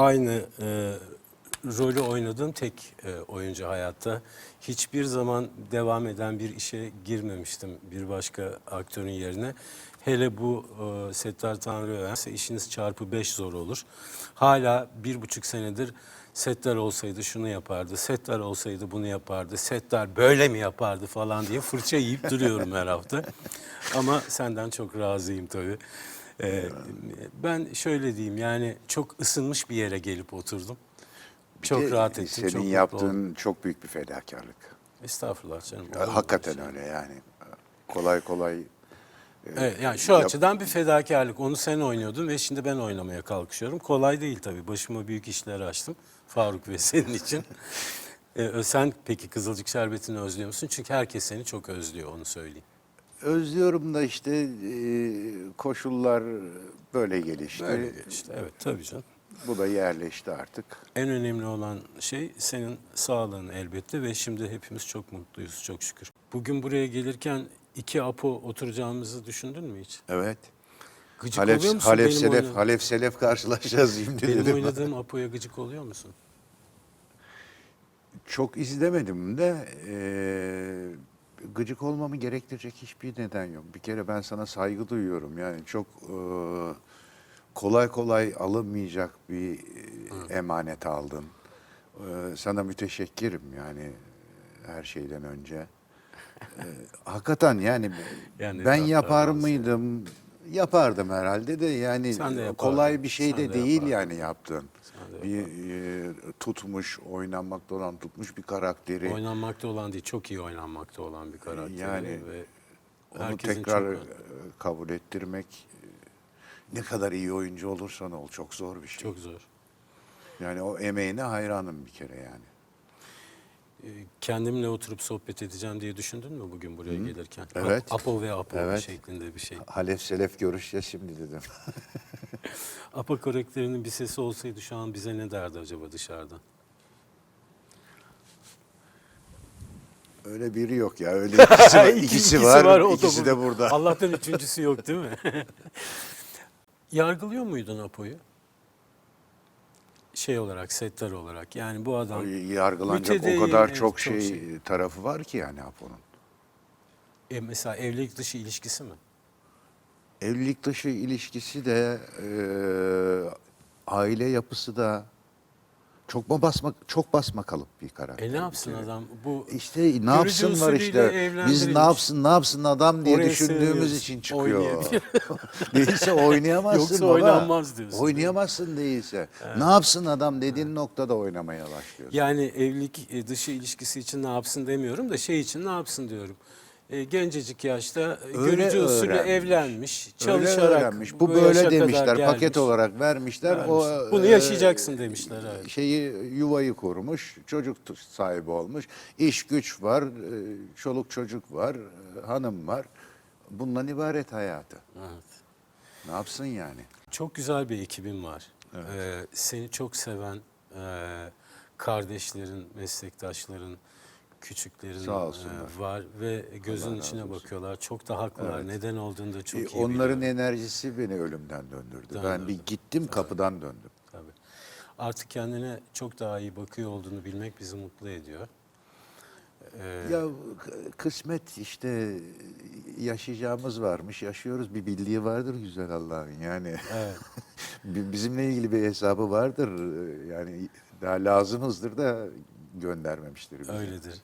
aynı e, rolü oynadığım tek e, oyuncu hayatta. Hiçbir zaman devam eden bir işe girmemiştim bir başka aktörün yerine. Hele bu e, Settar Tanrıörense işiniz çarpı beş zor olur. Hala bir buçuk senedir Settar olsaydı şunu yapardı, Settar olsaydı bunu yapardı, Settar böyle mi yapardı falan diye fırça yiyip duruyorum her hafta. Ama senden çok razıyım tabii. Ee, ben şöyle diyeyim yani çok ısınmış bir yere gelip oturdum. Bir çok de rahat ettim. Senin çok yaptığın oldum. çok büyük bir fedakarlık. Estağfurullah canım. Hakikaten öyle şey? öyle yani. Kolay kolay Evet, yani şu Yap- açıdan bir fedakarlık. Onu sen oynuyordun ve şimdi ben oynamaya kalkışıyorum. Kolay değil tabii. Başıma büyük işler açtım. Faruk ve senin için. Ee, sen peki Kızılcık Şerbeti'ni özlüyor musun? Çünkü herkes seni çok özlüyor onu söyleyeyim. Özlüyorum da işte e, koşullar böyle gelişti. Böyle işte. Evet tabii canım. Bu da yerleşti artık. En önemli olan şey senin sağlığın elbette ve şimdi hepimiz çok mutluyuz çok şükür. Bugün buraya gelirken iki apo oturacağımızı düşündün mü hiç? Evet. Gıcık Halef, oluyor musun? Halef benim Selef, oynadığım- Halef Selef karşılaşacağız şimdi Benim dedim. oynadığım apoya gıcık oluyor musun? Çok izlemedim de e, gıcık olmamı gerektirecek hiçbir neden yok. Bir kere ben sana saygı duyuyorum. Yani çok e, kolay kolay alınmayacak bir e, emanet aldın. E, sana müteşekkirim yani her şeyden önce. E, hakikaten yani, Yani ben yapar mıydım? Yapardım herhalde de yani de kolay bir şey de de değil yapardın. yani yaptığın. Sen Bir e, tutmuş, oynanmakta olan tutmuş bir karakteri. Oynanmakta olan değil, çok iyi oynanmakta olan bir karakter. Yani ve Onu tekrar çok, e, kabul ettirmek e, ne kadar iyi oyuncu olursan ol çok zor bir şey. çok zor. Yani o emeğine hayranım bir kere yani. Ee, Kendimle oturup sohbet edeceğim diye düşündün mü bugün buraya gelirken? Evet. Apo ve Apo Evet. şeklinde bir şey. Halef Selef görüşeceğiz şimdi dedim. Apo karakterinin bir sesi olsaydı şu an bize ne derdi acaba dışarıdan? Öyle biri yok ya. Öyle ikisi var. İki- ikisi var, o da ikisi de burada. Allah'tan üçüncüsü yok değil mi? Yargılıyor muydun Apo'yu? Şey olarak, setler olarak. Yani bu adam O Yargılanacak mütedeyyin, o kadar evet, çok çok şey, şey. tarafı var ki yani Apo'nun. e, mesela evlilik dışı ilişkisi mi? Evlilik dışı ilişkisi de e, aile yapısı da çok mu basma çok basma kalıp bir karakter. E ne yapsın kere. adam? Bu İşte ne yapsın var işte. Biz ne yapsın ne yapsın adam diye Oraya düşündüğümüz için çıkıyor. Değilse oynayamazsın Yoksa baba. oynanmaz diyorsun? Oynayamazsın değilse. Ne yapsın adam dediğin noktada oynamaya başlıyorsun. Yani evlilik dışı ilişkisi için ne yapsın demiyorum da şey için ne yapsın diyorum. E, gencecik yaşta e, Öyle görücü usulü öğrenmiş. evlenmiş, Öyle çalışarak öğrenmiş. Bu böyle demişler. gelmiş. Paket olarak vermişler. O Vermiş. Bunu e, yaşayacaksın demişler, evet. Şeyi yuvayı kurmuş, çocuk sahibi olmuş. İş güç var, e, çoluk çocuk var, e, hanım var. Bundan ibaret hayatı. Evet. Ne yapsın yani? Çok güzel bir ekibin var. Ee, seni çok seven e, kardeşlerin, meslektaşların, küçüklerin Sağ olsunlar. e, var ve gözün Allah razı içine olsun. bakıyorlar. Çok da haklılar. Evet. Neden olduğunu da çok E, iyi Onların biliyorum. enerjisi beni ölümden döndürdü. Ben Döndürdü. bir gittim kapıdan döndüm. Tabii. Artık kendine çok daha iyi bakıyor olduğunu bilmek bizi mutlu ediyor. Ee, Ya k- kısmet işte yaşayacağımız varmış, yaşıyoruz. Bir bildiği vardır güzel Allah'ın yani. Evet. Bi- Bizimle ilgili bir hesabı vardır. Yani daha lazımızdır da göndermemiştir bizi. Öyledir.